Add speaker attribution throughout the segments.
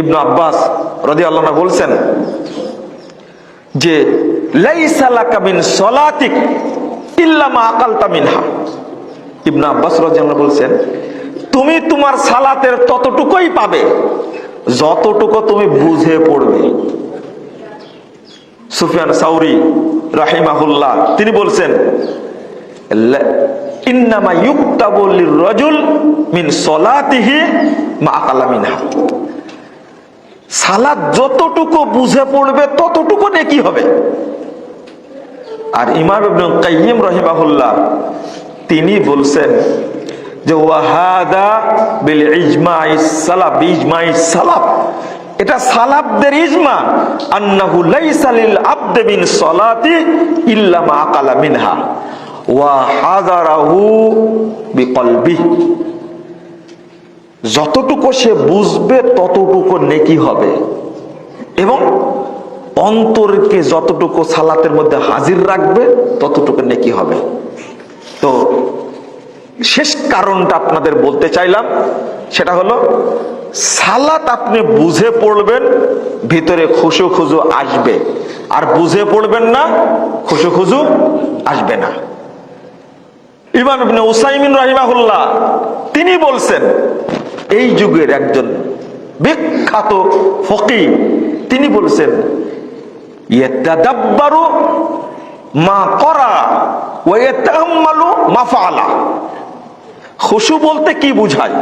Speaker 1: ইবনু আব্বাস রদি আল্লাহ বলছেন যে লাইসালাকা সলাতিক ইল্লা মা আকালতা মিনহা। ইবনু আব্বাস রাদিয়াল্লাহু বলছেন, তুমি তোমার সালাতের ততটুকুই পাবে যতটুকু তুমি বুঝে পড়বে। সুফিয়ান সাউরি তিনি বলছেন ইন্নামা ইউক্তাবু লির-রাজুল মিন সলাতিহি মা আকালা মিনহা। সালাদ যতটুকু বুঝে পড়বে, ততটুকু নেকি হবে। আর ইমাম কাইয়িম রহিমাহুল্লাহ, তিনি বলছেন যে ওয়াহাদা বিল ইজমাই সালাফ ইজমাই সালাফ এটা সালাফদের ইজমা। আন্নাহু লাইসা লিল আবদ মিন সলাতি ইল্লা মা আকালা মিনহা। ওয়া হাযারাহু বিকলবিহি। যতটুকু সে বুঝবে, ততটুকু নেকি হবে। এবং অন্তরকে যতটুকু সালাতের মধ্যে হাজির রাখবে, ততটুকু নেকি হবে। তো শেষ কারণটা আপনাদের বলতে চাইলাম, সেটা হলো, সালাত আপনি বুঝে পড়বেন, ভিতরে খুশু খুজু আসবে। আর বুঝে পড়বেন না, খুশু খুজু আসবে না। ইমাম ইবনে উসাইমিন রাহিমাহুল্লাহ, তিনি বলছেন এই যুগের একজন বিখ্যাত ফকি তিনি বলছেন খুশু বলতে কি বুঝায়?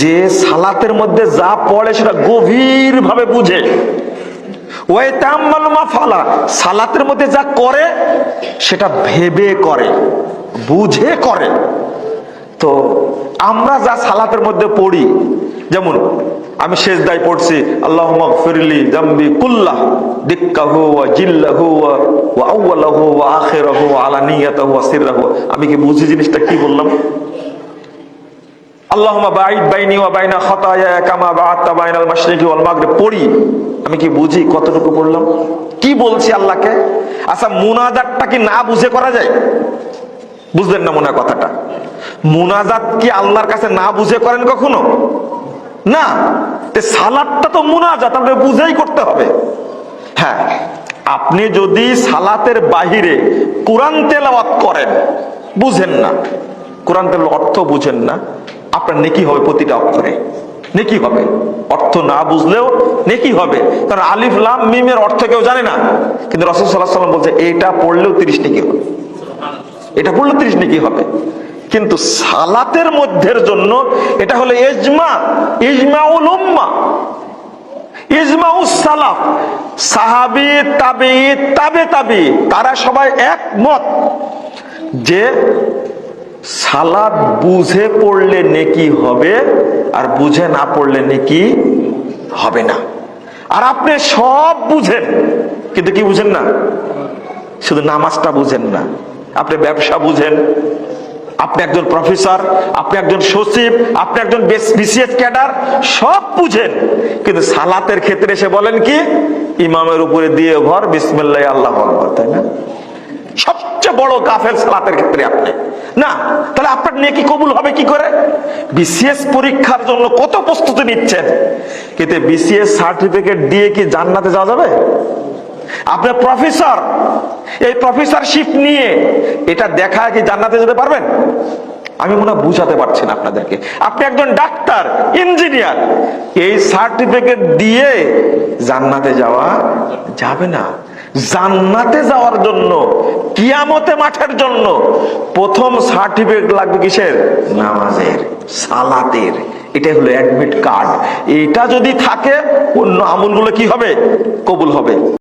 Speaker 1: যে সালাতের মধ্যে যা পড়ে সেটা গভীর ভাবে বুঝে সালাতের মধ্যে যা করে সেটা ভেবে করে, বুঝে করে। তো আমরা যা সালাতের মধ্যে পড়ি, যেমন আমি শেষ দায় পড়ছি আল্লাহ আমি কি বুঝি জিনিসটা কি বললাম? খাতায়া কামা আমি কি বুঝি কতটুকু পড়লাম? কি বলছি আল্লাহকে? আচ্ছা কি না বুঝে করা যায়? বুঝলেন না মনে কথাটা? মুনাজাত কি আল্লাহর কাছে না বুঝে করেন কখনো? না। সালাদটা তো মুনাজাত আপনি বুঝেই করতে হবে। হ্যাঁ আপনি যদি সালাতের বাহিরে কোরআন তেলাওয়াত করেন, বুঝেন না। কোরআন তেল অর্থ বুঝেন না, আপনার নেকি হবে প্রতিটা অক্ষরে। নেকি হবে। অর্থ না বুঝলেও নেকি হবে। কারণ আলিফ, লাম, মিমের অর্থ কেউ জানে না। কিন্তু রসদ সাল্লাহ সাল্লাম বলছে এটা পড়লেও তিরিশ নেকি হবে। এটা পড়লে তিরিশ নেকি হবে। কিন্তু সালাতের মধ্যের জন্য এটা হলো ইজমা, ইজমাউল উম্মা, ইজমাউস সালাফ। সাহাবি, তাবি, তাবে তাবি, তারা সবাই একমত যে সালাদ বুঝে পড়লে নেকি হবে আর বুঝে না পড়লে নেকি হবে না। আর আপনি সব বুঝেন, কিন্তু কি বুঝেন না? শুধু নামাজটা বুঝেন না, আপনি ব্যবসা বুঝেন আপনি একজন প্রফেসর, আপনি একজন সচিব, আপনি একজন বিসিএস ক্যাডার, সব বুঝেন। কিন্তু সালাতের ক্ষেত্রে এসে বলেন কি? ইমামের উপরে দিয়ে ঘর বিসমিল্লাহ, আল্লাহ আকবর, তাই না? সবচেয়ে বড় গাফেল সালাতের ক্ষেত্রে আপনি। না, তাহলে আপনার নেকি কবুল হবে কি করে? বিসিএস পরীক্ষার জন্য কত প্রস্তুতি নিচ্ছেন? কিন্তু বিসিএস সার্টিফিকেট দিয়ে কি জান্নাতে যাওয়া যাবে? আপনার প্রফেসর, এই প্রফেসরশিপ নিয়ে এটা দেখায় কি জান্নাতে যেতে পারবেন? আমি মনে হয় বুঝাতে পারছি না আপনাদেরকে। আপনি একজন ডাক্তার, ইঞ্জিনিয়ার, এই সার্টিফিকেট দিয়ে জান্নাতে যাওয়া যাবে না। জান্নাতে যাওয়ার জন্য, কিয়ামতে মাঠের জন্য প্রথম সার্টিফিকেট লাগবে কিসের? নামাজের, সালাতের। এটা হলো অ্যাডমিট কার্ড এটা যদি থাকে, অন্য আমলগুলো কি হবে? কবুল হবে।